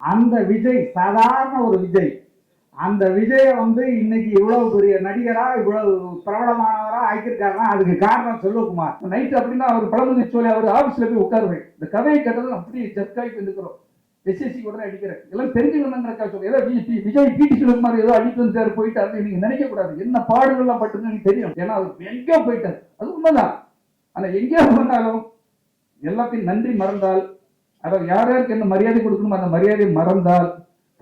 அந்த விஜய் சாதாரண ஒரு விஜய். அந்த விஜயை வந்து இன்னைக்கு இவ்வளவு பெரிய நடிகரா இவ்வளவு பிரபலமானவரா ஆக்கியிருக்காருன்னா அதுக்கு காரணம் செல்வகுமார். நைட் அப்படின்னா அவர் பழமுதி சொல்லி அவர் ஆபீஸ்ல போய் உட்காருவேன். இந்த கதையை கேட்டது அப்படியே ஜர்க்காய் வந்துக்கிறோம் எஸ்எஸ்சி கூட அடிக்கிறேன் எல்லாம் தெரிஞ்சுக்கணுங்கிறக்கா சொல்லி ஏதோ வி- விஜய் பிடி சிவகுமார் ஏதோ அடித்து வந்தாரு போயிட்டாரு நீங்க நினைக்க கூடாது என்ன பாடுகள்லாம் பட்டுன்னு எனக்கு தெரியும். ஏன்னா அவர் எங்கேயோ போயிட்டார். அது உண்மைதான். ஆனா எங்கேயோ போனாலும் எல்லாத்தையும் நன்றி மறந்தால் யார் யாருக்கு என்ன மரியாதை கொடுக்கணும் அந்த மரியாதையை மறந்தால்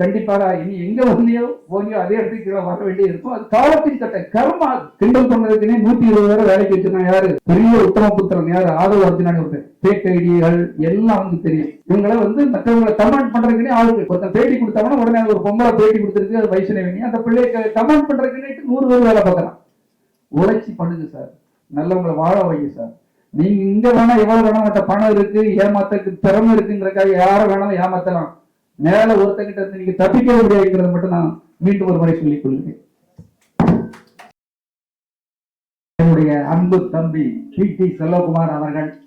கண்டிப்பாக இனி எங்க வந்தியோ போனியோ அதே இடத்துக்கு கீழே வர வேண்டிய இருக்கும். அது காலத்தின் கட்ட கர்மா. கிண்டல் பண்ணதுக்குனே நூத்தி இருபது பேரை வேலைக்கு வச்சிருக்கான் யாரு? பெரிய உத்தம புத்திரன் யாரு? ஆதவ அர்ஜுனானி ஒருத்தர். பேக் ஐடிகள் எல்லாம் வந்து தெரியும். இவங்களை வந்து மற்றவங்களை கமெண்ட் பண்றதுக்குனே ஆளுங்க ஒருத்தன் பேட்டி கொடுத்தாங்கன்னா உடனே ஒரு பொம்பளை பேட்டி கொடுத்துருக்கு அது வைஷ்ணவினி அந்த பிள்ளைக்கு கமெண்ட் பண்றதுக்குன்னே நூறு பேர் வேலை பார்க்கறான். உழைச்சி பண்ணுங்க சார். நல்லவங்களை வாழ வைங்க சார். நீங்க இங்க வேணா எவ்வளவு வேணா பணம் இருக்கு ஏமாத்தக்கு திறமை இருக்குங்கிறக்காக யாரை வேணாலும் ஏமாத்தலாம். மேல ஒருத்தங்கிட்ட இருந்து நீங்க தப்பிக்க முடியாதுங்கிறத மட்டும் நான் மீண்டும் ஒரு முறை சொல்லிக் கொள்கிறேன். என்னுடைய அன்பு தம்பி பி. டி. செல்வகுமார் அவர்கள்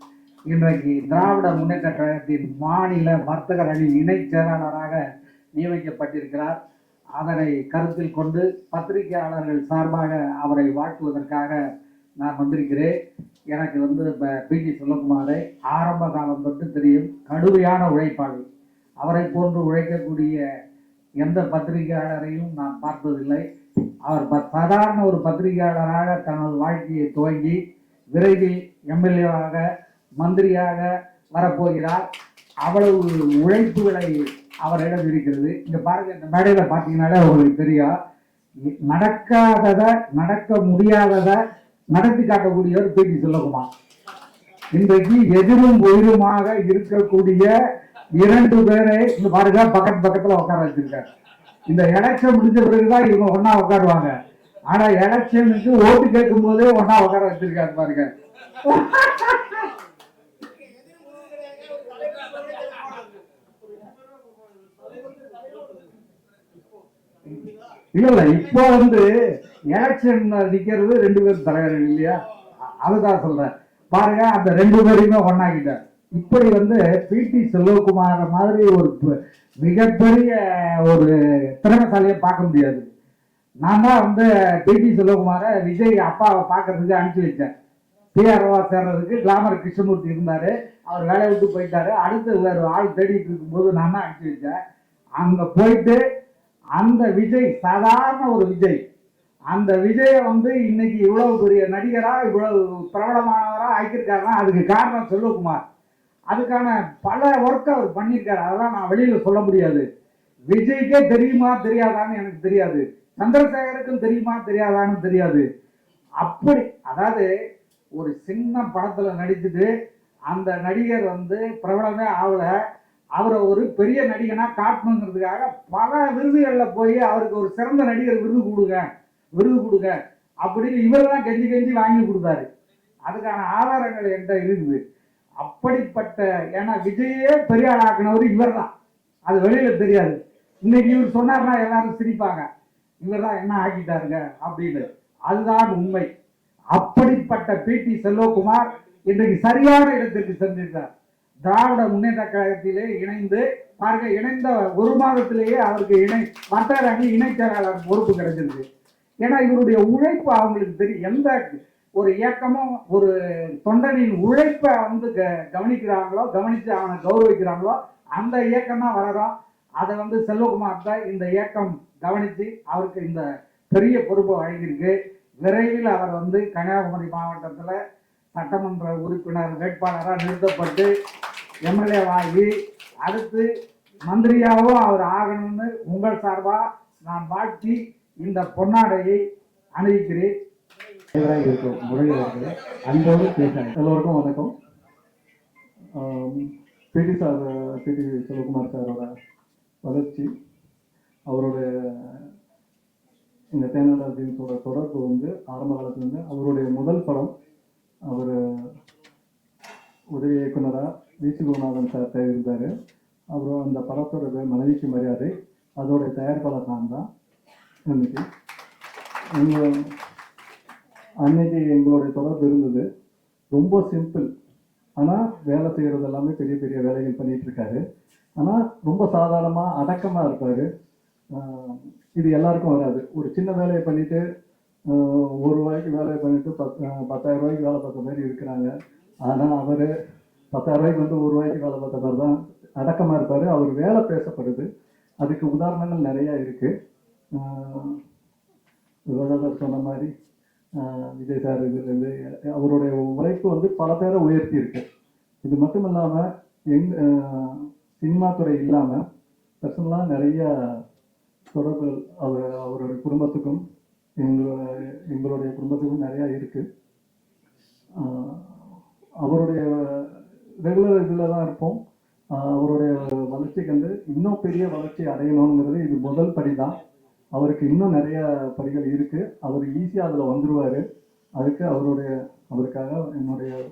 இன்றைக்கு திராவிட முன்னேற்ற கழகத்தின் மாநில வர்த்தகர் அணி இணைச் செயலாளராக நியமிக்கப்பட்டிருக்கிறார். அதனை கருத்தில் கொண்டு பத்திரிகையாளர்கள் சார்பாக அவரை வாழ்த்துவதற்காக நான் வந்திருக்கிறேன். எனக்கு வந்து இப்போ பிடி செல்வகுமாரை ஆரம்ப காலம் தொட்டு தெரியும். கடுமையான உழைப்பாளி. அவரை போன்று உழைக்கக்கூடிய எந்த பத்திரிகையாளரையும் நான் பார்த்ததில்லை. அவர் ப- சாதாரண ஒரு பத்திரிகையாளராக தனது வாழ்க்கையை துவங்கி விரைவில் எம்எல்ஏவாக மந்திரியாக வரப்போகிறார். அவ்வளவு உழைப்புகளை அவரிடம் இருக்கிறது. இங்கே பாருங்க இந்த மேடையில் பார்த்தீங்கன்னாலே உங்களுக்கு தெரியும். நடக்காததை நடக்க முடியாததை நடத்தி காட்டக்கூடியவர் பி சொல்லகுமா இன்றைக்கு எதிரும் உயிருமாக இருக்கக்கூடிய இரண்டு பேரை இங்க பாருங்க பக்கத்து பக்கத்துல உட்கார வச்சிருக்காரு. இந்த எலெக்ஷன் முடிஞ்ச பிறகுதான் இவங்க ஒன்னா உட்காருவாங்க. ஆனா எலெக்ஷனுக்கு ஓட்டு கேட்கும் போதே ஒன்னா உட்கார வச்சிருக்காரு பாருங்க. இல்ல இல்ல இப்போ வந்து எலெக்ஷன் நிற்கிறது ரெண்டு பேரும் தலைவர்கள் இல்லையா? அதுதான் சொல்றேன். பாருங்க அந்த ரெண்டு பேரையுமே ஒண்ணாக்கிட்டார். இப்படி வந்து பிடி செல்வகுமார மாதிரி ஒரு மிகப்பெரிய ஒரு திறமைசாலியை பார்க்க முடியாது. நான் தான் வந்து பிடி செல்வகுமாரை விஜய் அப்பாவை பார்க்கறதுக்கு அனுப்பிச்சு வச்சேன். பிஆர்ஓவா சேர்றதுக்கு கிளாமர் கிருஷ்ணமூர்த்தி இருந்தார். அவர் வேலையை விட்டு போயிட்டாரு. அடுத்து வேறு ஆள் தேடிட்டு இருக்கும்போது நான் தான் அனுப்பிச்சு வச்சேன். அங்கே போயிட்டு அந்த விஜய் சாதாரண ஒரு விஜய் அந்த விஜய வந்து இன்னைக்கு இவ்வளவு பெரிய நடிகரா இவ்வளவு பிரபலமானவரா ஆக்கியிருக்காருன்னா அதுக்கு காரணம் செல்வகுமார். அதுக்கான பல ஒர்க் அவர் பண்ணியிருக்காரு. அதெல்லாம் நான் வெளியில சொல்ல முடியாது. விஜய்க்கே தெரியுமா தெரியாதான்னு எனக்கு தெரியாது. சந்திரசேகருக்கும் தெரியுமா தெரியாதான்னு தெரியாது. அப்படி அதாவது ஒரு சின்ன படத்துல நடிச்சுட்டு அந்த நடிகர் வந்து பிரபலமே ஆகல. அவரை ஒரு பெரிய நடிகனா காட்டணுங்கிறதுக்காக பல விருதுகளில் போய் அவருக்கு ஒரு சிறந்த நடிகர் விருது கொடுங்க. விருது கொடுங்க. அப்படின்னு இவர் தான் கெஞ்சி கெஞ்சி வாங்கி கொடுத்தாரு. அதுக்கான ஆதாரங்கள் என்கிட்ட இருக்குது. அப்படிப்பட்ட ஏன்னா விஜயே பெரிய ஆக்கினவர் இவர் தான் அது வெளியில தெரியாது. இன்னைக்கு இவர் சொன்னார்னா எல்லாரும் சிரிப்பாங்க. இவர் தான் என்ன ஆக்கிட்டாருங்க அப்படின்னு. அதுதான் உண்மை. அப்படிப்பட்ட பிடி செல்வகுமார் இன்றைக்கு சரியான இடத்திற்கு சென்றிருக்கிறார். திராவிட முன்னேற்ற கழகத்திலே இணைந்து பாருங்க இணைந்த ஒரு மாதத்திலேயே அவருக்கு இணை மற்ற அணி இணைச் செயலாளர் பொறுப்பு கிடைச்சிருக்கு. ஏன்னா இவருடைய உழைப்பு அவங்களுக்கு தெரியும் எந்த ஒரு இயக்கமும் ஒரு தொண்டனின் உழைப்பை வந்து க- கவனிக்கிறாங்களோ கவனித்து அவனை கௌரவிக்கிறாங்களோ அந்த இயக்கம் தான் வளரும் அதை வந்து செல்வகுமார் தான் இந்த இயக்கம் கவனித்து அவருக்கு இந்த பெரிய பொறுப்பை வழங்கியிருக்கு. விரைவில் அவர் வந்து கன்னியாகுமரி மாவட்டத்தில் சட்டமன்ற உறுப்பினர் வேட்பாளராக நிறுத்தப்பட்டு எம்எல்ஏ ஆகி அடுத்து மந்திரியாகவும் அவர் ஆகணும்னு உங்கள் சார்பாக நான் வாழ்த்தி இந்த பொன்னாடையை அணிவிக்கிறேன். இருக்கும் முறையில் அன்போடு பேசுகிறேன். எல்லோருக்கும் வணக்கம். பிடி சார் பிடி சிவகுமார் சாரோட வளர்ச்சி அவருடைய இந்த தேனாளர் ஜீன்ஸோட தொடர்பு வந்து ஆரம்ப காலத்துலேருந்து அவருடைய முதல் படம் அவர் உதவி இயக்குனராக விசி குருநாதன் சார் இருந்தார் அப்புறம் அந்த படத்தோட மனைவிக்கு மரியாதை அதோட தயாரிப்பாளர் நான் தான். இன்னைக்கு எங்கள் அன்னைக்கு எங்களுடைய தொடர்பு இருந்தது. ரொம்ப சிம்பிள் ஆனால் வேலை செய்கிறது எல்லாமே பெரிய பெரிய வேலைகள் பண்ணிகிட்டு இருக்காரு. ஆனால் ரொம்ப சாதாரணமாக அடக்கமாக இருப்பார். இது எல்லாருக்கும் வராது. ஒரு சின்ன வேலையை பண்ணிட்டு ஒரு ரூபாய்க்கு வேலையை பண்ணிட்டு பத் பத்தாயிரம் ரூபாய்க்கு வேலை பார்த்த மாதிரி இருக்கிறாங்க. ஆனால் அவர் பத்தாயிரம் ரூபாய்க்கு வந்து ஒரு ரூபாய்க்கு வேலை பார்த்த மாதிரி தான் அடக்கமாக இருப்பார். அவர் வேலை பேசப்படுது. அதுக்கு உதாரணங்கள் நிறையா இருக்குது விவாதர் சொன்ன மாதிரி விஜய் சார் இதுலேருந்து அவருடைய உழைப்பு வந்து பல பேரை உயர்த்தி இருக்கு. இது மட்டும் இல்லாமல் எங் சினிமா துறை இல்லாமல் பர்சனலாக நிறைய தொடர்புகள் அவர் அவருடைய குடும்பத்துக்கும் எங்களோட எங்களுடைய குடும்பத்துக்கும் நிறையா இருக்கு. அவருடைய ரெகுலர் இதில் தான் இருப்போம். அவருடைய வளர்ச்சிக்கு வந்து இன்னும் பெரிய வளர்ச்சி அடையணுங்கிறது இது முதல் படி தான் அவருக்கு இன்னும் நிறைய படிகள் இருக்கு. அவர் ஈஸியாக அதில் வந்துருவாரு. அதுக்கு அவருடைய அவருக்காக என்னுடைய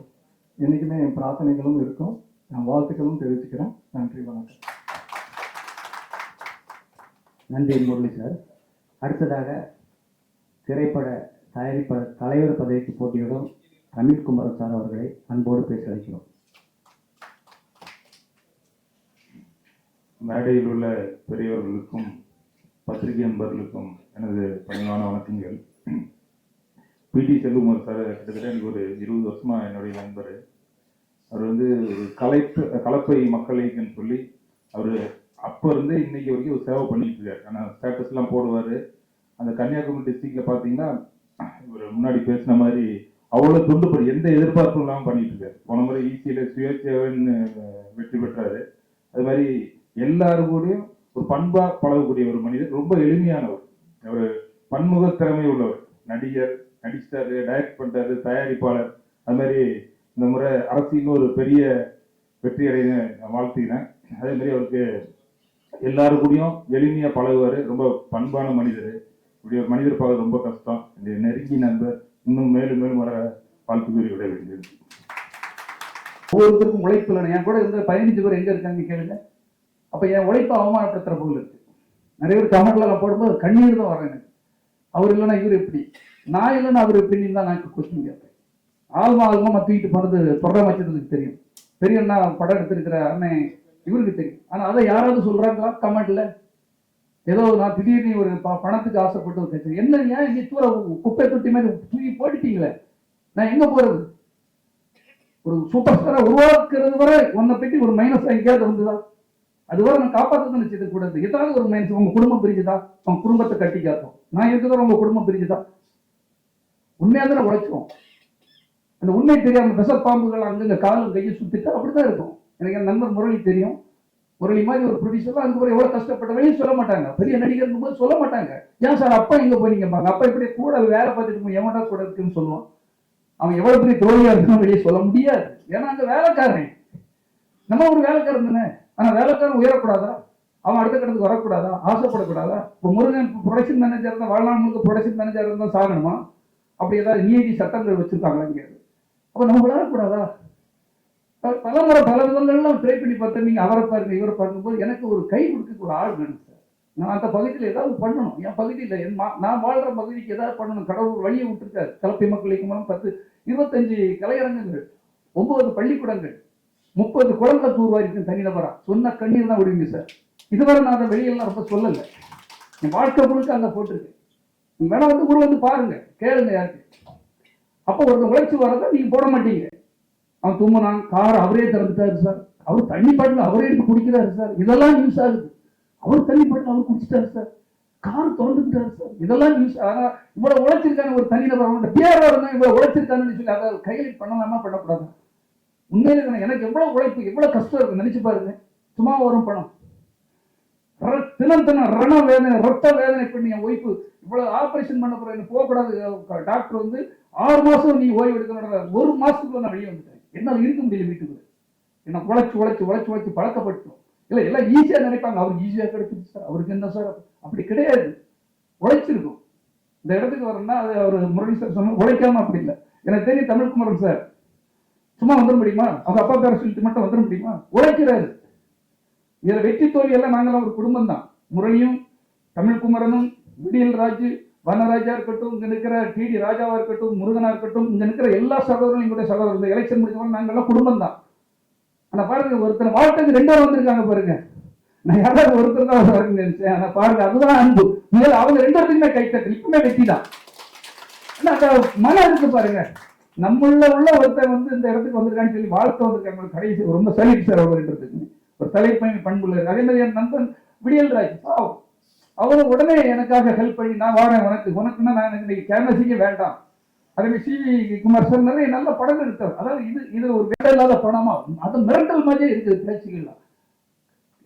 என்றைக்குமே என் பிரார்த்தனைகளும் இருக்கும். என் வாழ்த்துக்களும் தெரிவிச்சுக்கிறேன். நன்றி வணக்கம். நன்றி முரளி சார் அடுத்ததாக திரைப்பட தயாரிப்பாளர் தலைவர் பதவிக்கு போட்டியிடும் அனில்குமார் சார் அவர்களை அன்போடு பேச அழைக்கிறோம். மேடையில் உள்ள பெரியவர்களுக்கும் பத்திரிகை நண்பர்களுக்கும் எனது பணிவான வணக்கங்கள். பிடி செல்வகுமார் சார் கிட்டத்தட்ட எனக்கு ஒரு இருபது வருஷமாக என்னுடைய நண்பர். அவர் வந்து ஒரு கலைப்பு கலப்பை மக்கள் சொல்லி அவர் அப்போ இருந்து இன்னைக்கு வரைக்கும் ஒரு சேவை பண்ணிட்டு இருக்காரு. ஆனால் ஸ்டேட்டஸ்லாம் போடுவார். அந்த கன்னியாகுமரி டிஸ்ட்ரிக்டில் பார்த்தீங்கன்னா இவர் முன்னாடி பேசின மாதிரி அவ்வளோ துண்டுப்படி எந்த எதிர்பார்ப்பும் இல்லாமல் பண்ணிட்டு இருக்காரு. போன முறை ஈசியில் சுயேட்சைன்னு வெற்றி பெற்றாரு. அது மாதிரி எல்லாரும் கூடயும் ஒரு பண்பா பழகக்கூடிய ஒரு மனிதர் ரொம்ப எளிமையானவர். ஒரு பன்முக திறமை உள்ளவர். நடிகர் நடிச்சிட்டாரு டைரக்ட் பண்றாரு தயாரிப்பாளர். அது மாதிரி இந்த முறை அரசியல் ஒரு பெரிய வெற்றி அடைய நான் வாழ்த்துக்கிறேன் அதே மாதிரி அவருக்கு எல்லாரு கூடயும் எளிமையா பழகுவாரு. ரொம்ப பண்பான மனிதர். இப்படி ஒரு மனிதர் பார்க்க ரொம்ப கஷ்டம். இந்த நெருங்கி நண்பர். இன்னும் மேலும் மேலும் வர வாழ்த்து கூறி விட வேண்டியது ஒவ்வொருத்தருக்கும் உழைப்பு இல்லைன்னு என் கூட இருந்த பதினஞ்சு பேர் எங்க இருக்காங்க கேளுங்க. அப்ப என் உழைப்பை அவமானப்படுத்துற பொருள் இருக்கு நிறைய பேர் கமெண்ட்ல நான் போடும்போது கண்ணீர் தான் வரேன் எனக்கு. அவர் இல்லைன்னா இவர் எப்படி? நான் இல்லைன்னா அவர் எப்படின்னு தான் நான் கொஸ்டின் கேட்பேன். ஆல்மா ஆல்மா தூக்கிட்டு போனது தொடர வச்சதுக்கு தெரியும். பெரிய அண்ணா படம் எடுத்திருக்கிற அண்ணன் இவருக்கு தெரியும். ஆனா அதை யாராவது சொல்கிறாங்களா கமெண்ட்ல ஏதோ நான் திடீர்னு ஒரு ப- பணத்துக்கு ஆசைப்பட்டு ஒரு என்ன ஏன் நீ தூர குப்பை தொட்டி மாதிரி தூக்கி போட்டுட்டீங்களே? நான் எங்கே போறது? ஒரு சூப்பர் ஸ்டாரை உருவாக்குறது வரை உன்னை பற்றி ஒரு மைனஸ் எங்கேயாவது வந்துதான் அது வரை நான் காப்பாற்றணும்னு நினைச்சது கூடாது ஏதாவது ஒரு மைண்ட் உங்க குடும்பம் பிரிஞ்சுதா? உங்க குடும்பத்தை கட்டி காத்தோம் நான் இருக்கிற உங்க குடும்பம் பிரிஞ்சுதா? உண்மையா தானே உழைச்சோம். அந்த உண்மை தெரியாம பாம்புகள் அங்கங்க காலும் கையை சுத்திட்டு அப்படிதான் இருக்கும். எனக்கு என் நண்பர் முரளி தெரியும். முரளி மாதிரி ஒரு ப்ரொடியூசர் அங்க போய் எவ்வளவு கஷ்டப்பட்ட சொல்ல மாட்டாங்க. பெரிய நடிகர் போது சொல்ல மாட்டாங்க. ஏன் சார் அப்பா எங்க போறீங்கம்பாங்க அப்பா இப்படி கூட வேலை பார்த்துட்டு போய் எவன்டா கூட இருக்குன்னு சொல்லுவான். அவன் எவ்வளவு பெரிய தோல்வியா இருக்கணும் வெளியே சொல்ல முடியாது. ஏன்னா அங்க வேலைக்காரன். நம்ம ஒரு வேலைக்காரன் தானே. ஆனா வேலைக்காரன் உயரக்கூடாதா? அவன் அடுத்த கட்டத்துக்கு வரக்கூடாதா? ஆசைப்படக்கூடாதா? இப்போ முருகன் ப்ரொடக்ஷன் மேனேஜர் தான் வாழ்நாள் முழுக்க ப்ரொடக்ஷன் மேனேஜர் இருந்தால் சாகணுமா? அப்படி ஏதாவது நீதி சட்டங்கள் வச்சிருக்காங்களா இங்கே? அப்போ நம்ம வளரக்கூடாதா? பல முறை பல விதங்கள்லாம் ட்ரை பண்ணி பார்த்தேன். நீங்கள் அவரை பாருங்க இவரை பார்க்கும்போது எனக்கு ஒரு கை கொடுக்க ஒரு ஆள் வேணும் சார் நான் அந்த பகுதியில் ஏதாவது பண்ணணும். என் பகுதியில் என் மா- நான் வாழ்ற பகுதிக்கு ஏதாவது பண்ணணும். கடவுள் வழியை விட்டுருக்காரு. கலப்பை மக்களுக்கு மூலம் பத்து இருபத்தஞ்சு கலையரங்கங்கள் ஒன்பது பள்ளிக்கூடங்கள் முப்பது குளங்களை தூர்வாரிக்கும் தனிநபரா. சொன்ன கண்ணீர் தான் விடுவீங்க சார். இதுவரை நான் அதை வெளியெல்லாம் ரொம்ப சொல்லலை. என் வாழ்க்கை முழுக்க அங்கே போட்டிருக்கேன் வேணா வந்து ஊர் வந்து பாருங்க கேளுங்க யாருக்கு. அப்போ ஒருத்தன் உழைச்சி வரதை நீங்க போட மாட்டீங்க. அவன் தும்முனான் கார் அவரே திறந்துட்டாரு சார். அவர் தண்ணி பாட்டில் அவரே எடுத்து குடிக்கிறாரு சார். இதெல்லாம் நியூஸ் ஆகுது அவர் தண்ணி பாட்டில் அவர் குடிச்சிட்டாரு சார். கார் திறந்துட்டாரு சார். இதெல்லாம் நியூஸ் ஆனால் இவ்வளவு உழைச்சிருக்கான ஒரு தனிநபர் அவனோட பேர் இருந்தால் இவ்வளவு உழைச்சிருக்காங்கன்னு சொல்லி அதை கையில் பண்ணலாமா? பண்ணக்கூடாது? உண்மையிலே எனக்கு எவ்வளவு உழைப்பு எவ்வளவு கஷ்டம் இருக்கு நினைச்சு பாருங்க. சும்மா வரும் பணம். ர- தினம் தினம் ரண வேதனை ரத்த வேதனை பண்ணி என் ஒய்ஃபு இவ்வளவு ஆபரேஷன் பண்ண போறேன் எனக்கு போகக்கூடாது. டாக்டர் வந்து ஆறு மாசம் நீ ஓய்வு எடுக்கணும் ஒரு மாசத்துக்குள்ள நான் வெளியே வந்துட்டேன். என்னால் இருக்க முடியல வீட்டுக்குள்ள. என்ன உழைச்சு உழைச்சு உழைச்சு உழைச்சு பழக்கப்பட்டோம் இல்லை எல்லாம் ஈஸியா நினைப்பாங்க. அவருக்கு ஈஸியா கிடைச்சிது சார் அவருக்கு என்ன சார் அப்படி கிடையாது. உழைச்சிருக்கும். இந்த இடத்துக்கு வரேன்னா அது அவர் முரளி சார் சொன்ன உழைக்காம அப்படி இல்லை. எனக்கு தெரியும் தமிழ்குமரன் சார் சும்மா வந்துட முடியுமா? அவங்க அப்பா பேரை சொல்லிட்டு மட்டும் வந்துட முடியுமா? உழைக்கிறாரு. இதுல வெற்றி தோல்வி எல்லாம் நாங்களாம் ஒரு குடும்பம் தான் முரளியும் தமிழ்குமரனும் விடியல் ராஜு வனராஜா இருக்கட்டும் இங்க இருக்கிற டிடி ராஜாவா இருக்கட்டும் முருகனா இருக்கட்டும் இங்க இருக்கிற எல்லா சகோதரர்களும் எங்களுடைய சகோதரர் இந்த எலெக்ஷன் முடிஞ்சவங்க நாங்கெல்லாம் குடும்பம் தான் ஆனா பாருங்க ஒருத்தர் வாழ்க்கைக்கு ரெண்டாவது வந்திருக்காங்க பாருங்க. நான் யாராவது ஒருத்தர் தான் வருவாருன்னு நினைச்சேன். ஆனா பாருங்க அதுதான் அன்பு. முதல்ல அவங்க ரெண்டு பேருக்குமே கைத்தட்டல் இப்பவுமே வெற்றி தான் ஆனா அந்த இருக்கு பாருங்க. நம்மள உள்ள ஒருத்தர் வந்து இந்த இடத்துக்கு வந்திருக்கான்னு சொல்லி வாழ்த்து வந்திருக்காங்க கடைசி ரொம்ப சலிப்பு சார் அவர்ன்றதுக்கு ஒரு தலைப்பணி பண்புள்ள இருக்கு. அதே மாதிரி என் நண்பன் விடியல் ராஜ். பாவம் அவரும் உடனே எனக்காக ஹெல்ப் பண்ணி நான் வரேன் உனக்கு. உனக்குன்னா நான் எனக்கு இன்னைக்கு கேன்வசிங்க வேண்டாம். அதே மாதிரி சிவி குமார் சார் நிறைய நல்ல படம் எடுத்தார். அதாவது இது இது ஒரு வேலை இல்லாத படமா? அது மிரட்டல் மாதிரியே இருக்குது. பேச்சுக்கெல்லாம்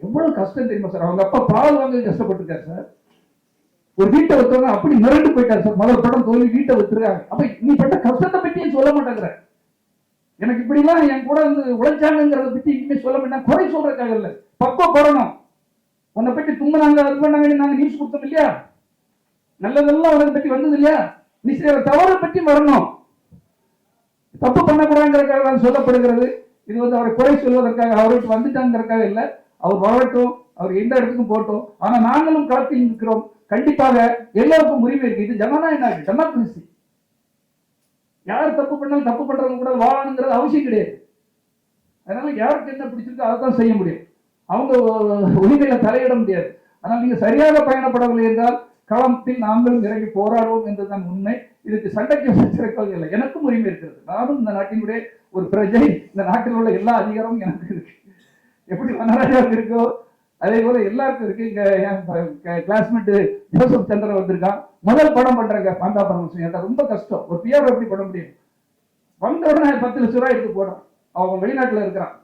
எவ்வளவு கஷ்டம் தெரியுமா சார் அவங்க அப்பா பால் வாங்க கஷ்டப்பட்டுருக்காரு சார் ஒரு வீட்டை வைத்தவங்க அப்படி மிரண்டு போயிட்டாரு சார். முதல் படம் தோல்வி வீட்டை வித்துருக்காங்க அப்ப நீ பட்ட கஷ்டத்தை பற்றியும் சொல்ல மாட்டேங்கிற. எனக்கு இப்படிலாம் என் கூட வந்து உழைச்சாங்கிறத பத்தி இனிமே சொல்ல மாட்டேன். குறை சொல்றதுக்காக இல்ல. பக்குவப்படணும் உன்னை பற்றி தும்பினாங்க அது பண்ணாங்க நாங்க நியூஸ் கொடுத்தோம் இல்லையா? நல்லதெல்லாம் உனக்கு பற்றி வந்தது இல்லையா? நீ சில தவறை பற்றி வரணும். தப்பு பண்ணக்கூடாதுங்கிறதுக்காக தான் சொல்லப்படுகிறது. இது வந்து அவரை குறை சொல்வதற்காக அவர்கிட்ட வந்துட்டாங்கிறதுக்காக இல்ல. அவர் வரட்டும். அவர் எந்த இடத்துக்கும் போட்டோம் ஆனா நாங்களும் களத்தில் இருக்கிறோம் கண்டிப்பாக எல்லாருக்கும் உரிமை இருக்கு. இது ஜனநாயக டெமோக்ரஸி யார் தப்பு பண்ணாலும் தப்பு பண்றவங்க கூட வாழணுங்கிறது அவசியம் கிடையாது. அதனால யாருக்கு என்ன பிடிச்சிருக்கோ அதை தான் செய்ய முடியும். அவங்க உரிமையில தலையிட முடியாது. ஆனால் நீங்க சரியாக பயணப்படவில்லை என்றால் களத்தில் நாங்களும் இறங்கி போராடுவோம் என்றுதான் உண்மை. இதுக்கு சண்டைக்கு வச்சிருக்கிறது இல்லை. எனக்கும் உரிமை இருக்கிறது. நானும் இந்த நாட்டினுடைய ஒரு பிரஜை. இந்த நாட்டில் உள்ள எல்லா அதிகாரமும் எனக்கு இருக்கு. எப்படி வனராஜாவுக்கு இருக்கோ அதே போல எல்லாருக்கும் இருக்கு. இங்க என் கிளாஸ்மேட் ஜோசப் சந்திரன் வந்திருக்கான். முதல் படம் பண்றாங்க பாந்தா பரமசிவம் எனக்கு ரொம்ப கஷ்டம். ஒரு பிஆர் எப்படி பண்ண முடியும்? வந்த உடனே பத்து லட்ச ரூபாய் எடுத்து போடுறான் அவன் வெளிநாட்டுல இருக்கிறான்.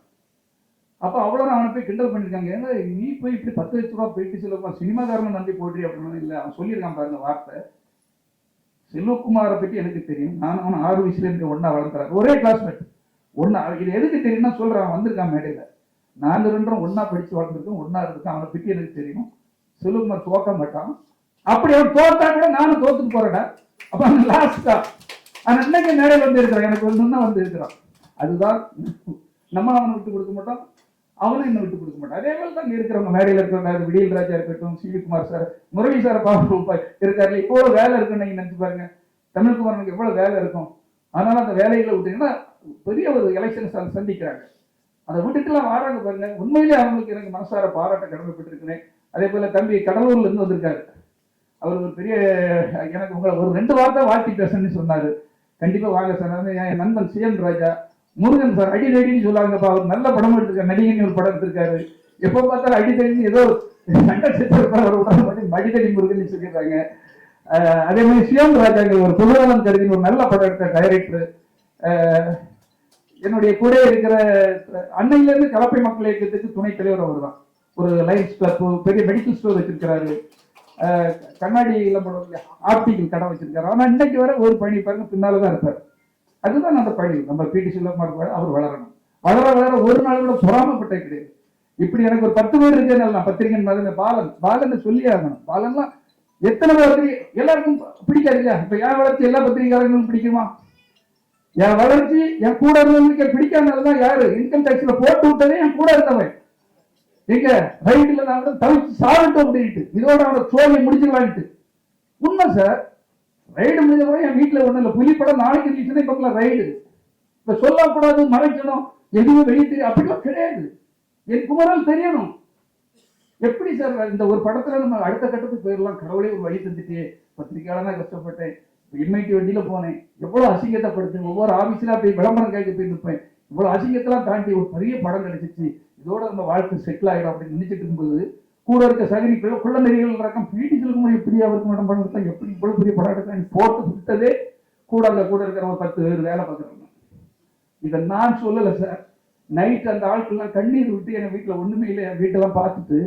அப்போ அவ்வளவு அவனை போய் கிண்டல் பண்ணிருக்காங்க. ஏன்னா நீ போய் இப்படி பத்து லட்ச ரூபா போயிட்டு சொல்லுமா? சினிமாக்காரனை நம்பி போடுறி அப்படின்னு இல்லை. அவன் சொல்லியிருக்கான் பாருங்க வார்த்தை. செல்வகுமாரை பற்றி எனக்கு தெரியும். நான் அவன் ஆறு வயசுல இருந்து ஒன்னா வளர்க்குறேன். ஒரே கிளாஸ்மேட் ஒன்றா இது எதுக்கு தெரியும்னா சொல்கிறான் அவன் வந்திருக்கான் மேடையில. நாலு ரெண்டும் ஒன்னா படிச்சு வளர்ந்துருக்கோம் ஒன்னா இருக்கோம் அவனை பற்றி எனக்கு தெரியும். செல்வகுமார் தோக்க மாட்டான். அப்படி அவன் தோத்தா கூட நானும் தோத்துட்டு போறேடா அப்ப அவன் லாஸ்டா அவன் இன்னைக்கு மேடையில் வந்து இருக்கிறான் எனக்கு ஒன்று வந்து இருக்கிறான் அதுதான் நம்ம அவனை விட்டு கொடுக்க மாட்டோம் அவனும் இன்னும் விட்டு கொடுக்க மாட்டான். அதே மாதிரி தான் இருக்கிறவங்க மேடையில் இருக்கிறவங்க விடியல் ராஜா இருக்கட்டும் சிவிகுமார் சார் முரளி சார் பாபு இருக்காரு இவ்வளவு வேலை இருக்குன்னு நீங்க நினைச்சு பாருங்க. தமிழ்குமாரனுக்கு எவ்வளவு வேலை இருக்கும். அதனால அந்த வேலைகளை விட்டீங்கன்னா பெரிய ஒரு எலெக்ஷன் சந்திக்கிறாங்க. அதை வீட்டுக்கெல்லாம் வராங்க பாருங்க. உண்மையிலே அவங்களுக்கு எனக்கு மனசார பாராட்ட கடமைப்பட்டிருக்கிறேன். அதே போல தம்பி கடலூர்ல இருந்து வந்திருக்காரு. அவர் ஒரு பெரிய எனக்கு உங்களை ஒரு ரெண்டு வார்த்தை வாழ்த்தி பேசணும்னு சொன்னாரு. கண்டிப்பா வாங்க சார். என் நண்பன் சிஎன் ராஜா. முருகன் சார் அடிதடின்னு சொல்லுவாங்கப்பா அவர் நல்ல படம் எடுத்திருக்காரு. நடிகன் ஒரு படம் எடுத்திருக்காரு. எப்போ பார்த்தாலும் அடிதடின்னு ஏதோ சண்டை செத்து ஒரு படம் பண்ணி முருகன் சொல்லிடுறாங்க அதே மாதிரி சிஎம் ராஜாங்க ஒரு புதுநலம் கருதி ஒரு நல்ல படம் எடுத்த டைரக்டர் என்னுடைய கூட இருக்கிற அன்னையில இருந்து கலப்பை மக்கள் இயக்கத்துக்கு துணைத் தலைவர் அவர் தான் ஒரு லைன்ஸ் கிளப் பெரிய மெடிக்கல் ஸ்டோர் வச்சிருக்கிறாரு. கண்ணாடி இளம்படம் ஆப்டிக்கல் கடை வச்சிருக்காரு. ஆனா இன்னைக்கு வர ஒரு பணி பாருங்க பின்னாலதான் இருப்பார். அதுதான் அந்த பணி. நம்ம பிடி சிவகுமார் அவர் வளரணும். வளர வளர ஒரு நாள் கூட பொறாமப்பட்டே கிடையாது. இப்படி எனக்கு ஒரு பத்து பேர் இருக்கேன் நான் பத்திரிகை மாதிரி பாலன் பாலன் சொல்லி ஆகணும். பாலன்லாம் எத்தனை பேர் எல்லாருக்கும் பிடிக்காது இல்லையா? இப்ப என் வளர்ச்சி எல்லா பத்திரிகையாளர்களும் பிடிக்குமா? என் வளர்ச்சி என் கூட இருந்தவங்களுக்கு பிடிக்காதனாலதான் யாரு? இன்கம் டாக்ஸ்ல போட்டு விட்டதே என் கூட இருந்தவன். எங்க ரைட்ல நான் தவிச்சு சாப்பிட்டு அப்படின்ட்டு இதோட அவனை சோழியை முடிச்சுக்கலான்ட்டு உண்மை சார் ரைடு முடிஞ்ச பிறகு என் வீட்டுல ஒண்ணு இல்ல. புலிப்படம் நாளைக்கு இருந்துச்சுன்னா இப்ப ரைடு இப்ப சொல்லக்கூடாது மறைக்கணும். எதுவுமே வெளியிட்டு அப்படிலாம் கிடையாது. என் குமரல் தெரியணும். எப்படி சார் இந்த ஒரு படத்துல நம்ம அடுத்த கட்டத்துக்கு போயிடலாம்? கடவுளே ஒரு வழி தந்துட்டு பத்திரிக்கையாளனா கஷ்டப்பட்டேன். எம்ஐடி வண்டியில் போனேன். எவ்வளோ அசிங்கத்தை படுத்து ஒவ்வொரு ஆபீஸ்ல போய் விளம்பரம் கேட்க போய் நிற்பேன். இவ்வளோ அசிங்கத்தெல்லாம் தாண்டி ஒரு பெரிய படம் கிடைச்சிச்சு. இதோட நம்ம வாழ்க்கை செட்டில் ஆகிடும் அப்படின்னு நினைச்சிட்டு இருக்கும்போது கூட இருக்க சகரி குள்ள குள்ள நெறிகள் ரகம் பிடி செல்வகுமார் எப்படி அவருக்கு மேடம் பண்ணி எப்படி இவ்வளோ பெரிய படம் எடுக்க போட்டு விட்டதே கூட அந்த கூட இருக்கிற ஒரு பத்து பேர் வேலை பார்க்குறாங்க இதை நான் சொல்லலை சார் நைட் அந்த ஆட்கள்லாம் கண்ணீர் விட்டு என் வீட்டில் ஒன்றுமே இல்லை என் வீட்டெல்லாம் பார்த்துட்டு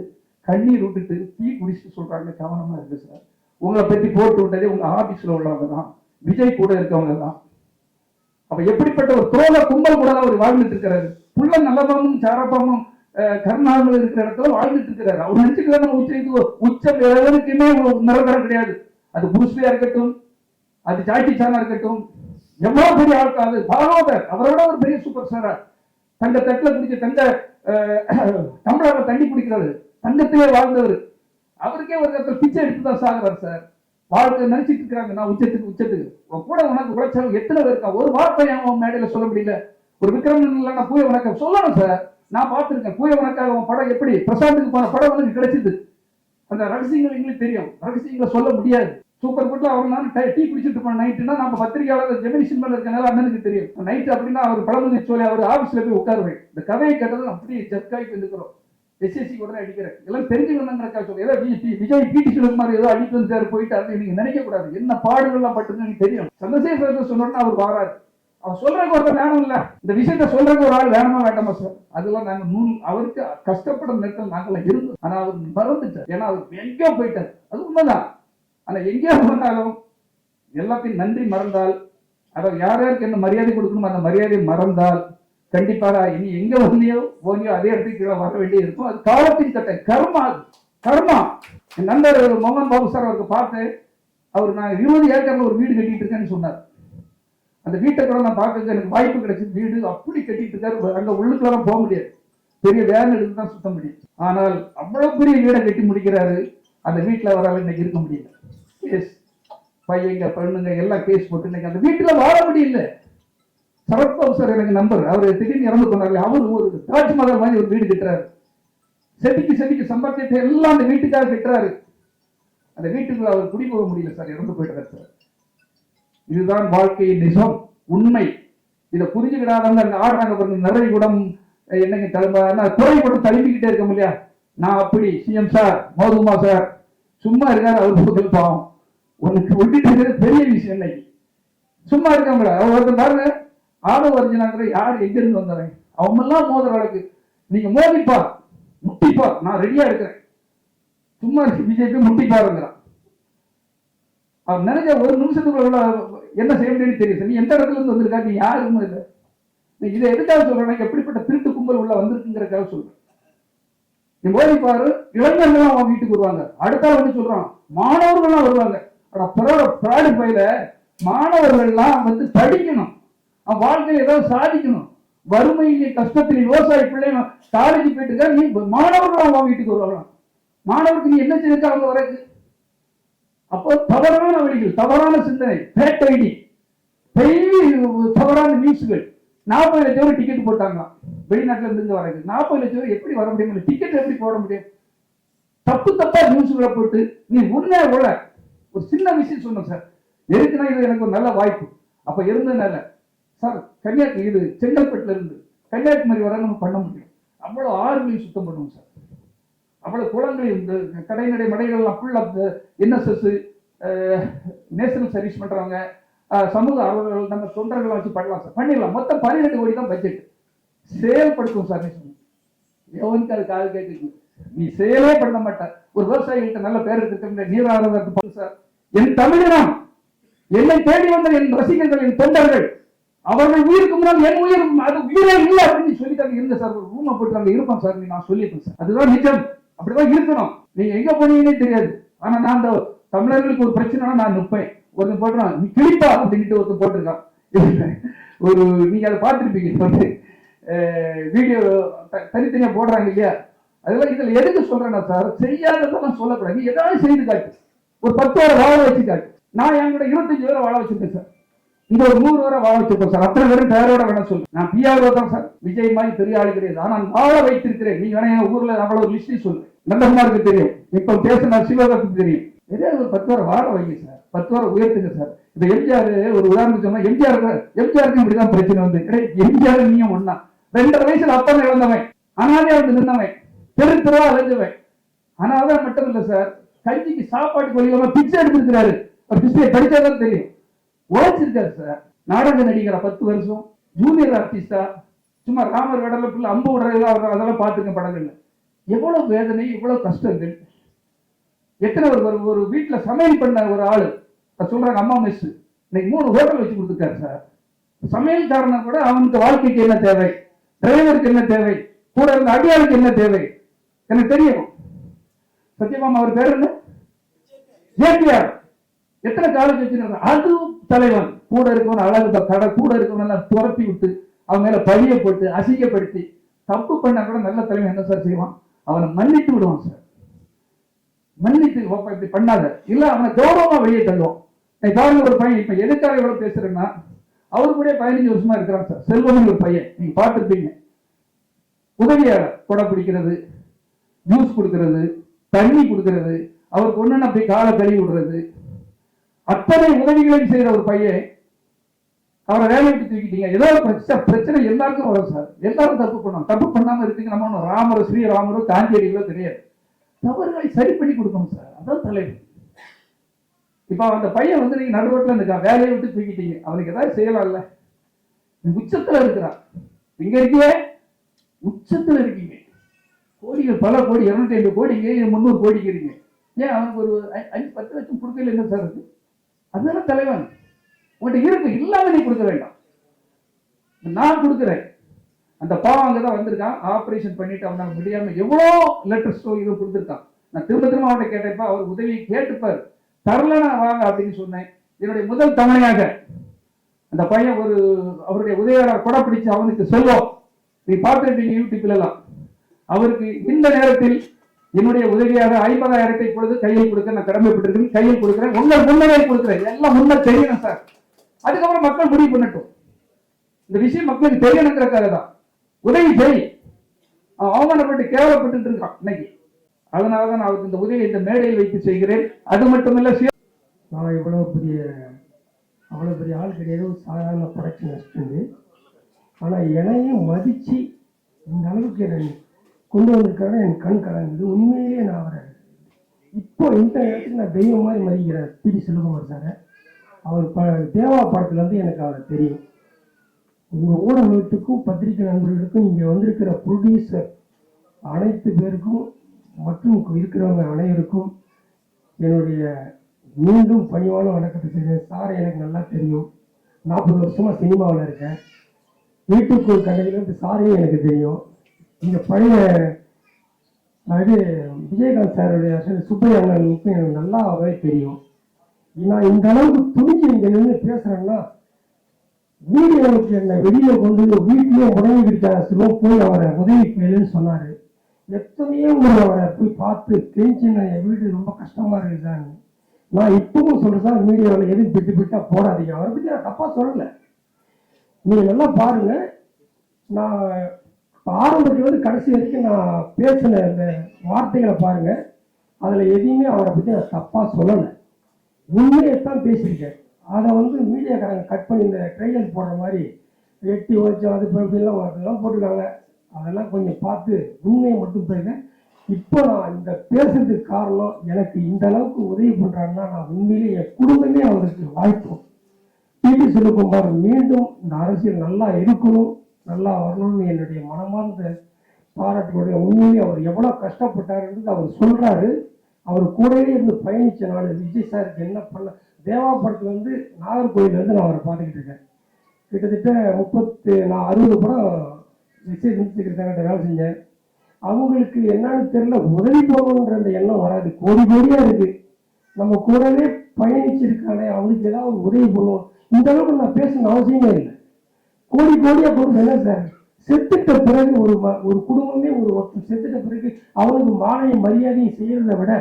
கண்ணீர் விட்டுட்டு டீ குடிச்சிட்டு சொல்கிறாங்க கவனமாக இருக்குது சார் உங்களை பத்தி போட்டு விட்டதே உங்க ஆபீஸ்ல உள்ளவங்க தான். விஜய் கூட இருக்கவங்க தான். அப்ப எப்படிப்பட்ட ஒரு துரோக கும்பல் கூட அவர் வாழ்ந்துட்டு இருக்கிறாரு. புள்ள நல்லபாமும் சாரப்பாமும் கருணாமல் இருக்கிற இடத்துல வாழ்ந்துட்டு இருக்கிறாரு. அவர் நினைச்சுக்கிறாரு நம்ம உச்சரிக்கு உச்ச எவருக்குமே நிரந்தரம் கிடையாது. அது புருஷ்லியா இருக்கட்டும் அது ஜாக்கி சானா இருக்கட்டும் எவ்வளவு பெரிய ஆட்காது பாகவதர் அவரோட ஒரு பெரிய சூப்பர் ஸ்டாரா தங்க தட்டுல குடிச்ச தங்க டம்ளர்ல தண்ணி குடிக்கிறாரு தங்கத்திலே வாழ்ந்தவர். அவருக்கே ஒரு இடத்துல பிச்சை எடுத்து தான் சாகுறாரு சார். வாழ்க்கை நினைச்சிட்டு இருக்காங்க நான் உச்சத்துக்கு உச்சத்துக்கு. உன் கூட உனக்கு உழைச்சவங்க எத்தனை பேர் இருக்கா? ஒரு வார்த்தை அவன் மேடையில சொல்ல முடியல. ஒரு விக்ரமன் இல்லைன்னா பூய வணக்கம் சொல்லணும் சார். நான் பார்த்துருக்கேன். பூய வணக்காக உன் படம் எப்படி? பிரசாந்துக்கு போன படம் வந்து கிடைச்சது. அந்த ரகசியங்கள் எங்களுக்கு தெரியும். ரகசியங்களை சொல்ல முடியாது. சூப்பர் குட்ல அவர் நான் டீ குடிச்சிட்டு போன நைட்டுனா நம்ம பத்திரிகையாளர் ஜெமினி சினிமால இருக்கனால அண்ணனுக்கு தெரியும். நைட் அப்படின்னா அவர் படம் சொல்லி அவர் ஆபீஸ்ல போய் உட்காருவேன். இந்த கதையை கேட்டது அப்படியே ஜர்க்காய் இருக்கிறோம் எஸ்எஸ்சி உடனே அடிக்கிறேன் எல்லாம் தெரிஞ்சுக்கணுங்கிறக்கா சொல்லி ஏதோ விஜய் பிடி சிவகுமார் ஏதோ அடித்து வந்துட்டாரு போயிட்டாரு நீங்க நினைக்க கூடாது. என்ன பாடுகள்லாம் பட்டுன்னு எனக்கு தெரியும். சந்திரசேகர் சொன்னோம்னா அவர் வாராரு. அவர் சொல்றதுக்கு ஒருத்தர் வேணும் இல்ல. இந்த விஷயத்த சொல்றதுக்கு ஒரு ஆள் வேணுமா வேண்டாமா சார்? அதெல்லாம் நாங்க நூல் அவருக்கு கஷ்டப்பட நேரத்தில் நாங்களாம் இருந்தோம். ஆனா அவர் மறந்துட்டார். ஏன்னா அவர் எங்கேயோ போயிட்டார். அது உண்மைதான். ஆனா எங்கேயோ போனாலும் எல்லாத்தையும் நன்றி மறந்தால் அதாவது யார் யாருக்கு என்ன மரியாதை கொடுக்கணுமோ அந்த மரியாதையை மறந்தால் கண்டிப்பாக இனி எங்க வந்தியோ போனியோ அதே இடத்துக்கு கீழே வர வேண்டியது இருக்கும். அது காலத்தின் கட்ட கர்மா அது. கர்மா. என் நண்பர் மோகன் பாபு சார் அவருக்கு பார்த்து அவர் நான் இருபது ஏக்கர்ல ஒரு வீடு கட்டிட்டு இருக்கேன்னு சொன்னார். அந்த வீட்டை கூட நான் பார்க்க எனக்கு வாய்ப்பு கிடைச்சது. வீடு அப்படி கட்டிட்டு இருக்காரு. அங்க உள்ளுக்குலாம் போக முடியாது. பெரிய வேன் எடுத்து தான் சுத்த முடியும். ஆனால் அவ்வளவு பெரிய வீடை கட்டி முடிக்கிறாரு. அந்த வீட்டில் அவரால் இன்னைக்கு இருக்க முடியல. கேஸ் பையங்க பெண்ணுங்க எல்லாம் கேஸ் போட்டு இன்னைக்கு அந்த வீட்டில் வாழ முடியல. சரத்பாபு சார் எனக்கு நம்பர் அவர் திடீர்னு இறந்து போனார்ல அவர் ஒரு தாஜ்மஹால் மாதிரி ஒரு வீடு கட்டுறாரு. செடிக்கு செடிக்கு சம்பாத்தியத்தை எல்லாம் அந்த வீட்டுக்காக கட்டுறாரு. அந்த வீட்டுக்குள்ள அவர் குடி போக முடியல சார் இறந்து போயிட்டார் சார். இதுதான் வாழ்க்கையின் நிஜம் உண்மை. இதை புரிஞ்சுக்கிடாதவங்க அந்த ஆடுறாங்க பாருங்க நிறைய குடம் என்னங்க தலைமை குறை குடம் தழும்பிக்கிட்டே இருக்க முடியா நான் அப்படி சிஎம் சார் மோதுமா சார் சும்மா இருக்காரு அவர் புகழ் பாவம் உனக்கு ஒட்டிட்டு இருக்கிறது பெரிய விஷயம் இன்னைக்கு. சும்மா இருக்காங்களா அவர் ஒருத்தர் பாருங்க ஆதோ வர்ஜனாங்கிற யார் எங்க இருந்து வந்தவன் அவங்க எல்லாம் மோதுற அளவுக்கு நீங்க மோதிப்பா முட்டிப்பா நான் ரெடியா இருக்கிறேன். சும்மா பிஜேபி முட்டிப்பாருங்கிறான். அவர் நினைச்ச ஒரு நிமிஷத்துக்குள்ள என்ன செய்ய முடியும்னு தெரியும் நீ எந்த இடத்துல இருந்து வந்திருக்கா? நீ யாருமே இல்லை நீ இதை எதுக்காக சொல்றேன் எப்படிப்பட்ட திருட்டு கும்பல் உள்ள வந்திருக்குங்கிறக்காக சொல்றேன். நீ மோதி பாரு இளைஞர்கள்லாம் அவன் வீட்டுக்கு வருவாங்க. அடுத்த வந்து சொல்றான் மாணவர்கள்லாம் வருவாங்க. ஆனா பிறோட பிராடு பயில மாணவர்கள்லாம் வந்து படிக்கணும். அவன் வாழ்க்கையில ஏதாவது சாதிக்கணும். வறுமையிலே கஷ்டத்தில் விவசாய பிள்ளைங்க காலேஜ் போயிட்டு நீ மாணவர்கள் அவன் வீட்டுக்கு வருவாங்களாம் மாணவருக்கு நீ என்ன செய்திருக்க அவங்க வரக்கு அப்போ தவறான வழிகள் தவறான சிந்தனை பேட் ஐடி தவறான நியூஸ்கள் நாற்பது லட்சம் ரூபாய் டிக்கெட் போட்டாங்களாம். வெளிநாட்டுல இருந்து வரது நாற்பது லட்சம் ரூபாய் எப்படி வர முடியும்? டிக்கெட் எப்படி போட முடியும்? தப்பு தப்பா நியூஸ்களை போட்டு நீ உண்மையா உள்ள ஒரு சின்ன விஷயம் சொன்னேன் சார். எதுக்குன்னா இது எனக்கு ஒரு நல்ல வாய்ப்பு. அப்ப இருந்ததுனால சார் கன்னியாகுமரி இது செங்கல்பட்டுல இருந்து கன்னியாகுமரி வர நம்ம பண்ண முடியும். அவ்வளவு ஆறுகளையும் சுத்தம் பண்ணுவோம் சார். அவ்வளோ குளங்களையும் இந்த கடைநடை மடைகள்லாம் ஃபுல்லாக என்எஸ்எஸ் நேஷனல் சர்வீஸ் பண்றவங்க சமூக ஆர்வலர்கள் நம்ம தொண்டர்களை வச்சு பண்ணலாம் சார். பண்ணிடலாம். மொத்தம் பன்னிரெண்டு கோடி தான் பட்ஜெட் செயல்படுத்தும் சார் எவனுக்கு அது காது கேட்குது நீ செயலே பண்ண மாட்ட. ஒரு விவசாயிகிட்ட நல்ல பேர் இருக்கிற நீராதாரத்துக்கு சார். என் தமிழினம் என்னை தேடி வந்த என் ரசிகர்கள் என் தொண்டர்கள் அவர்கள் உயிருக்கு முன்னால் என் உயிர் அது உயிரே இல்லை அப்படின்னு சொல்லிட்டாங்க இருங்க சார் ஒரு ரூமை போட்டு அங்க இருப்போம் சார் நான் சொல்லியிருப்பேன் சார். அதுதான் நிஜம். அப்படிதான் இருக்கணும். நீங்க எங்க போனீங்கன்னே தெரியாது. ஆனா நான் அந்த தமிழர்களுக்கு ஒரு பிரச்சனைனா நான் நிற்பேன் ஒருத்தன் போடுறான் நீ கிழிப்பா? அப்படின்ட்டு ஒருத்தன் போட்டிருக்கான். ஒரு நீங்க அதை பார்த்துருப்பீங்க. வந்து வீடியோ தனித்தனியா போடுறாங்க இல்லையா? அதெல்லாம் இதுல எதுக்கு சொல்றேன்னா சார் செய்யாததெல்லாம் சொல்லக்கூடாது. நீ ஏதாவது செய்து காட்டு. ஒரு பத்து வரை வாழ வச்சு காட்டு. நான் என்கிட்ட இருபத்தஞ்சு பேரை வாழ வச்சிருக்கேன் சார். இந்த ஒரு நூறு வரை வாழ வச்சிருக்கோம் சார். அத்தனை பேரும் பெயரோட வேணா சொல்லு. நான் பிஆர்ஓ தான் சார். விஜய் மாதிரி பெரிய ஆளு கிடையாது. ஆனால் வாழ வைத்திருக்கிறேன். நீ வேணா என் ஊர்ல அவ்வளவு ஒரு லிஸ்ட் சொல்லு. நந்தகுமாருக்கு தெரியும். இப்ப பேசின சிவகாசுக்கு தெரியும். ஏதாவது ஒரு பத்து வரை வாழ வைங்க சார். பத்து வரை உயர்த்துங்க சார். இந்த எம்ஜிஆர் ஒரு உதாரணத்துக்கு சொன்னா எம்ஜிஆர் எம்ஜிஆருக்கும் இப்படிதான் பிரச்சனை வந்து. கிடையாது எம்ஜிஆர் நீயும் ஒன்னா ரெண்டரை வயசுல அப்பா இழந்தவன். ஆனாலே வந்து நின்றவன் தெரு தெருவா அலைஞ்சவன். ஆனா மட்டும் இல்ல சார். கஞ்சிக்கு சாப்பாடு கொள்ளையாம பிச்சை எடுத்திருக்கிறாரு. பிச்சையை பிச்சை படிச்சாதான் தெரியும். உழைச்சிருக்காரு சார் நாடக நடிகரா பத்து வருஷம். ஜூனியர் ஆர்டிஸ்டா சும்மா ராமர் கடல பிள்ளை அம்பு விடுறது அதெல்லாம் பார்த்துக்க படங்கள்ல. எவ்வளவு வேதனை எவ்வளவு கஷ்டங்கள் எத்தனை ஒரு ஒரு ஒரு சமையல் பண்ண ஒரு ஆள். அது சொல்றாங்க அம்மா மிஸ் இன்னைக்கு மூணு ஹோட்டல் வச்சு கொடுத்துருக்காரு சார் சமையல்காரனை கூட அவனுக்கு வாழ்க்கைக்கு என்ன தேவை? டிரைவருக்கு என்ன தேவை? கூட இருந்த அடியாளுக்கு என்ன தேவை? எனக்கு தெரியும். சத்யபாமா அவர் பேர் என்ன? ஜேபிஆர். எத்தனை காலேஜ் வச்சிருக்காங்க? அது தலைவன். கூட இருக்கவன் அழகு தட கூட இருக்கவன் எல்லாம் துரத்தி விட்டு அவன் மேல பழிய போட்டு அசிங்கப்படுத்தி தப்பு பண்ணா கூட நல்ல தலைவன் என்ன சார் செய்வான்? அவனை மன்னித்து விடுவான் சார் மன்னித்து ஓப்பா இப்படி பண்ணாத. இல்ல அவனை கௌரவமா வெளியே தள்ளுவோம் நான் பாருங்க ஒரு பையன் இப்ப எதுக்காக இவ்வளவு பேசுறேன்னா அவரு கூட பதினஞ்சு வருஷமா இருக்கிறான் சார் செல்வம் ஒரு பையன். நீங்க பார்த்துருப்பீங்க. உதவியாளர் கொடை பிடிக்கிறது ஜூஸ் கொடுக்கறது தண்ணி கொடுக்கறது அவருக்கு ஒன்றுன்னா போய் காலை கழுவி விடுறது அத்தனை உதவிகளையும் செய்யற ஒரு பையன் அவரை வேலையை விட்டு தூக்கிட்டீங்க. ஏதோ பிரச்சனை பிரச்சனை எல்லாருக்கும் வரும் சார். எல்லாரும் தப்பு பண்ணோம் தப்பு பண்ணாம இருக்குங்க நம்ம ராமரோ ஸ்ரீராமரோ காந்தியடிகளோ தெரியாது தவறுகளை சரி பண்ணி கொடுக்கணும் சார். அதான் தலைவர். இப்ப அந்த பையன் வந்து நீங்க நடுவட்டில் இருக்கான் வேலையை விட்டு தூக்கிட்டீங்க. அவனுக்கு ஏதாவது செய்யலாம்ல. நீ உச்சத்துல இருக்கிறான். இங்க இருக்கீங்க. உச்சத்துல இருக்கீங்க. கோடிகள் பல கோடி இருநூத்தி ஐம்பது கோடிங்க முந்நூறு கோடிக்கு இருக்கீங்க. ஏன் அவனுக்கு ஒரு அஞ்சு பத்து லட்சம் கொடுக்கல என்ன சார் இருக்கு அதுதானே தலைவன் உன்கிட்ட இருக்கு இல்லாம நீ கொடுக்க வேண்டாம். நான் கொடுக்குறேன். அந்த பாவம் அங்கதான் வந்திருக்கான். ஆப்ரேஷன் பண்ணிட்டு அவனால் முடியாம எவ்வளோ லெட்டர்ஸோ இது கொடுத்துருக்கான். நான் திரும்ப திரும்ப அவன்கிட்ட கேட்டப்ப அவர் உதவியை கேட்டுப்பார். தரலனா வாங்க அப்படின்னு சொன்னேன். என்னுடைய முதல் தவணையாக அந்த பையன் ஒரு அவருடைய உதவியாளர் கொடை பிடிச்சு அவனுக்கு சொல்லுவோம் நீ பார்த்துருப்பீங்க யூடியூப்ல எல்லாம். அவருக்கு இந்த நேரத்தில் என்னுடைய உதவியாக ஐம்பதாயிரத்தை இப்பொழுது கையில் கொடுக்க நான் கடமைப்பட்டிருக்கேன் கையில் கொடுக்கிறேன். உங்கள் முன்னரே கொடுக்குறேன். எல்லாம் முன்ன தெரியணும் சார். அதுக்கப்புறம் மக்கள் முடிவு பண்ணட்டும். இந்த விஷயம் மக்களுக்கு தெரியணுங்கிறக்காக தான். உதவி செய். அவன் அவமானப்பட்டு கேவலப்பட்டு இருக்கான் இன்னைக்கு. அதனால தான் நான் அவருக்கு இந்த உதவியை இந்த மேடையில் வைத்து செய்கிறேன். அது மட்டுமல்ல நான் இவ்வளோ பெரிய அவ்வளோ பெரிய ஆள் கிடையாது. ஒரு சாதாரண ப்ரொடக்ஷன் அசிஸ்டன்ட் ஆனால் என்னையும் மதித்து இந்த அளவுக்கு என்னை கொண்டு வந்திருக்காரு என் கண் கலங்குது. உண்மையிலேயே நான் அவரை இப்போ இந்த இடத்துக்கு நான் தெய்வம் மாதிரி மதிக்கிறேன் பிடி செல்வகுமார் சாரை. அவர் ப தேவா படத்துலேருந்து எனக்கு அவரை தெரியும். உங்கள் ஊடகத்துக்கும் பத்திரிகை நண்பர்களுக்கும் இங்கே வந்திருக்கிற ப்ரொடியூசர் அனைத்து பேருக்கும் மற்றும் இருக்கிறவங்க அனைவருக்கும் என்னுடைய மீண்டும் பணிவான வணக்கத்தை செய்கிறேன் சார் எனக்கு நல்லா தெரியும். நாற்பது வருஷமாக சினிமாவில் இருக்கேன். வீட்டுக்குள் கண்டையிலிருந்து சாரையும் எனக்கு தெரியும். இந்த பழைய அதாவது விஜயகாந்த் சாருடைய அசல் சுப்பையா அண்ணனுக்கும் எனக்கு நல்லாவே தெரியும். நான் இந்த அளவுக்கு துணிஞ்சு இங்கே நின்று பேசுறேன்னா வீடியோவுக்கு என்னை வெளியே கொண்டு வந்து வீட்டிலேயே முடங்கிக்கிட்ட சிவம் போய் அவரை உதவி கேளுன்னு சொன்னார். எத்தனையோ ஒரு அவரை போய் பார்த்து கெஞ்சின என் வீடு ரொம்ப கஷ்டமா இருக்குதான்னு நான் இப்பவும் சொல்கிறேன் சார் மீடியாவில் எதுவும் பிட்டு பிட்டாக போடாதீங்க. அவரை பற்றி நான் தப்பாக சொல்லலை. நீங்கள் நல்லா பாருங்க. நான் ஆரம்பத்தில் வந்து கடைசி வரைக்கும் நான் பேசின இந்த வார்த்தைகளை பாருங்கள் அதில் எதையுமே அவரை பற்றி நான் தப்பாக சொல்லலை. உண்மையை தான் பேசியிருக்கேன். அதை வந்து மீடியாக்காரங்க கட் பண்ணி இந்த ட்ரையல் போடுற மாதிரி எட்டி வச்சோம் அது அப்படிலாம் இப்படிலாம் அதெல்லாம் போட்டிருக்காங்க. அதெல்லாம் கொஞ்சம் பார்த்து உண்மையை மட்டும் பேசுகிறேன் இப்போ நான் இந்த பேசுறதுக்கு காரணம் எனக்கு இந்த அளவுக்கு உதவி பண்ணுறாங்கன்னா நான் உண்மையிலேயே என் குடும்பமே அவருக்கு வாழ்த்தும். பிடி செல்வகுமார் மீண்டும் இந்த அரசியல் நல்லா இருக்கணும். நல்லா வரணும்னு என்னுடைய மனமார்ந்த பாராட்டுடைய உண்மையை அவர் எவ்வளோ கஷ்டப்பட்டாருன்றது அவர் சொல்கிறாரு அவர் கூடவே இருந்து பயணித்த நாள் விஜய் சாருக்கு என்ன பண்ண தேவா படத்தில் வந்து நாகர்கோயில்ல நான் அவரை பார்த்துக்கிட்டு இருக்கேன். கிட்டத்தட்ட முப்பத்து நான் அறுபது படம் விஜய் செக்ரட்டரிட்ட வேலை செஞ்சேன். அவங்களுக்கு என்னன்னு தெரியல உதவி போகணுன்ற அந்த எண்ணம் வராது. கோடி கோடியாக இருக்குது நம்ம கூடவே பயணிச்சிருக்கானே அவனுக்கு ஏதாவது ஒரு உதவி பண்ணுவோம். இந்த அளவுக்கு நான் பேசணும் அவசியமே இல்லை. கோடி கோடியா கொடுத்து சார்? செத்துட்ட பிறகு ஒரு ம- ஒரு குடும்பமே ஒரு ஒருத்தர் செத்துட்ட பிறகு அவனுக்கு மாலையும் மரியாதையும் செய்யறதை விட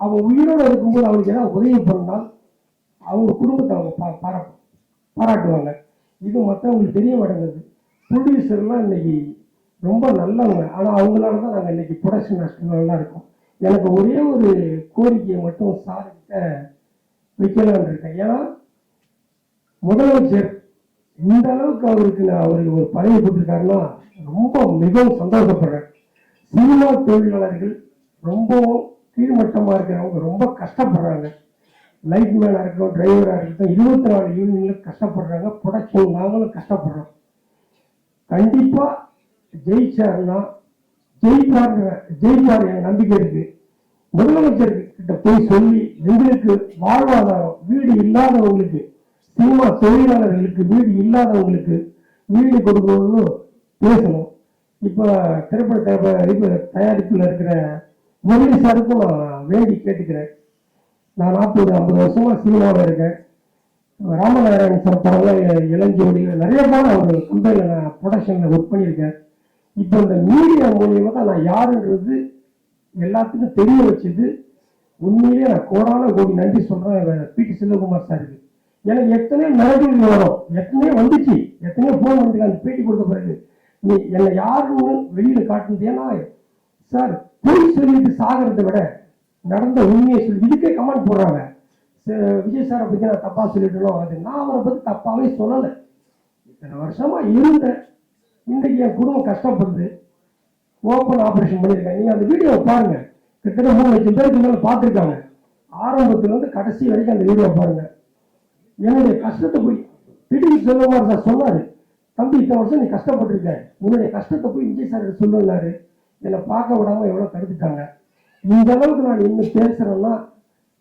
அவன் உயிரோடு இருக்கும்போது அவனுக்கு ஏதாவது உதவி பண்ணால் அவங்க குடும்பத்தை அவங்க பா பாரா பாராட்டுவாங்க. இது மற்றவங்களுக்கு தெரிய மாட்டேங்குது. ப்ரொடியூசர்லாம் இன்னைக்கு ரொம்ப நல்லவங்க. ஆனால் அவங்களால தான் நாங்கள் இன்னைக்கு ப்ரொடக்ஷன் நல்லா இருக்கோம். எனக்கு ஒரே ஒரு கோரிக்கையை மட்டும் சார்கிட்ட வைக்கலான்னு இருக்கேன். ஏன்னா முதலமைச்சர் இந்த அளவுக்கு அவருக்கு நான் அவருக்கு ஒரு பதவி கொடுத்துருக்காருன்னா ரொம்ப மிகவும் சந்தோஷப்படுறேன். சினிமா தொழிலாளர்கள் ரொம்பவும் கீழ்மட்டமாக இருக்கிறவங்க ரொம்ப கஷ்டப்படுறாங்க. லைட் மேனாக இருக்கட்டும் டிரைவராக இருக்கட்டும் இருபத்தி நாலு யூனியனில் கஷ்டப்படுறாங்க. ப்ரொடக்ஷன் நாங்களும் கஷ்டப்படுறோம். கண்டிப்பாக ஜெயிச்சாருன்னா ஜெயிப்பாருங்கிற ஜெயிப்பார் என் நம்பிக்கை இருக்குது முதலமைச்சர் கிட்ட போய் சொல்லி எங்களுக்கு வாழ்வாதாரம் வீடு இல்லாதவங்களுக்கு சினிமா தொழிலாளர்களுக்கு வீடு இல்லாதவங்களுக்கு வீடு கொடுக்கணும் பேசணும். இப்போ திரைப்பட தயாரிப்பில் இருக்கிற முதலி சாருக்கும் நான் வேண்டி கேட்டுக்கிறேன். நான் நாற்பது ஐம்பது வருஷமாக சினிமாவில் இருக்கேன். ராமநாராயணன் சார் படம்லாம் இளஞ்சோடி நிறைய படம் அவர் கம்பெனியில் நான் ப்ரொடக்ஷனில் ஒர்க் பண்ணியிருக்கேன். இப்போ இந்த மீடியா மூலியமாக தான் நான் யாருன்றது எல்லாத்துக்கும் தெரிய வச்சது உண்மையிலேயே நான் கோடான கோடி நன்றி சொல்கிறேன் பிடி செல்வகுமார் சாருக்கு. எனக்கு எத்தனையோ மிரட்டல் வரும் எத்தனையோ வந்துச்சு. எத்தனையோ ஃபோன் வந்து அந்த பேட்டி கொடுத்த பிறகு நீ என்னை யாருன்னு வெளியில் காட்டுனது ஏன்னா சார் பொய் சொல்லிட்டு சாகிறத விட நடந்த உண்மையை சொல்லி இதுக்கே கமெண்ட் போடுறாங்க. விஜய் சாரை பற்றி நான் தப்பாக சொல்லிட்டோம் அது நான் அவரை பற்றி தப்பாகவே சொல்லலை. இத்தனை வருஷமாக இருந்தேன். இன்றைக்கு என் குடும்பம் கஷ்டப்படுது. ஓப்பன் ஆப்ரேஷன் பண்ணியிருக்காங்க நீங்கள் அந்த வீடியோ பாருங்கள் கிட்டத்தட்ட மூணு லட்சம் பேருக்கு மேலே பார்த்துருக்காங்க. ஆரம்பத்துலேருந்து கடைசி வரைக்கும் அந்த வீடியோ பாருங்கள் என்னுடைய கஷ்டத்தை போய் பிடிக்கு செல்வமார் சார் சொன்னார். தம்பி இத்தனை வருஷம் நீ கஷ்டப்பட்டிருக்க. உன்னுடைய கஷ்டத்தை போய் விஜய் சார் சொல்லுனாரு என்னை பார்க்க விடாமல் எவ்வளோ தடுத்துட்டாங்க. இந்த அளவுக்கு நான் இன்னும் பேசுகிறேன்னா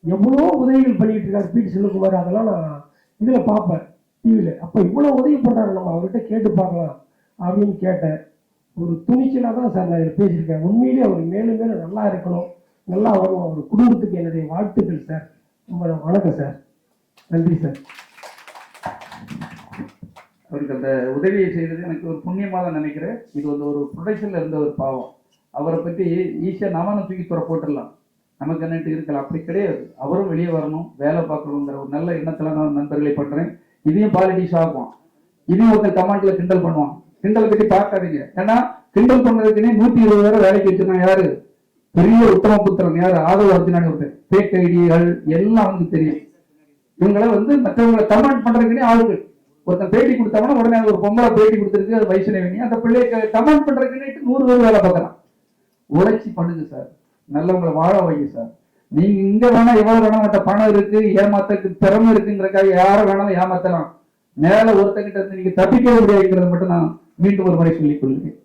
எவ்வளோ உதவிகள் பண்ணிட்டு இருக்காரு பிடி செல்வகுமார். அதெல்லாம் நான் இதில் பார்ப்பேன் டிவியில் அப்போ இவ்வளோ உதவி பண்ணுறாரு நம்ம அவர்கிட்ட கேட்டு பார்க்கலாம் அப்படின்னு கேட்டேன். ஒரு துணிச்சலாக தான் சார் நான் இதில் பேசியிருக்கேன். உண்மையிலேயே அவர் மேலும் மேலும் நல்லா இருக்கணும். நல்லா வரும். அவர் குடும்பத்துக்கு என்னுடைய வாழ்த்துக்கள் சார். ரொம்ப வணக்கம் சார். நன்றி சார். அவருக்கு அந்த உதவியை செய்தது எனக்கு ஒரு புண்ணியமாக தான் நினைக்கிறேன். இது வந்து ஒரு ப்ரொடக்ஷனில் இருந்த ஒரு பாவம். அவரை பற்றி ஈஸியாக நாமளும் தூக்கி துற போட்டுடலாம். நமக்கு என்னட்டு இருக்கலாம். அப்படி கிடையாது. அவரும் வெளியே வரணும். வேலை பார்க்கணுங்கிற ஒரு நல்ல எண்ணத்தில் நான் நண்பர்களை பண்ணுறேன் இதையும் பாலிட்டிக்ஸ் ஆகும் இதையும் ஒருத்தர் கமாண்டில் கிண்டல் பண்ணுவான். கிண்டல் பற்றி பார்க்காதீங்க. ஏன்னா கிண்டல் பண்ணதுக்குன்னே நூற்றி இருபது பேரை வேலைக்கு வச்சிருக்கான் யாரு? பெரிய உத்தம புத்திரன் யார்? ஆதவ அர்ஜுனானி ஒருத்தர் பேக் ஐடிகள் எல்லாம் வந்து தெரியும். இவங்கள வந்து மற்றவங்களை கமெண்ட் பண்றதுக்குன்னே ஆளுகள் ஒருத்தன் பேட்டி கொடுத்தாங்கன்னா உடனே ஒரு பொம்பளை பேட்டி கொடுத்துருக்கு அது வைஷ்ணவினி அந்த பிள்ளைய கமெண்ட் பண்றதுக்குன்னு நூறு பேர் வேலை பார்க்கலாம். உழைச்சி பண்ணுங்க சார். நல்லவங்களை வாழ வைங்க சார். நீங்க இங்க வேணா எவ்வளவு வேணா உங்கள்கிட்ட பணம் இருக்கு ஏமாத்தக்கு திறமை இருக்குங்கிறக்காக யாரை வேணாலும் ஏமாத்தலாம். மேல ஒருத்தங்கிட்ட இருந்து நீங்க தப்பிக்க முடியாதுங்கிறத மட்டும் நான் மீண்டும் ஒரு முறை சொல்லிக் கொள்கிறேன்.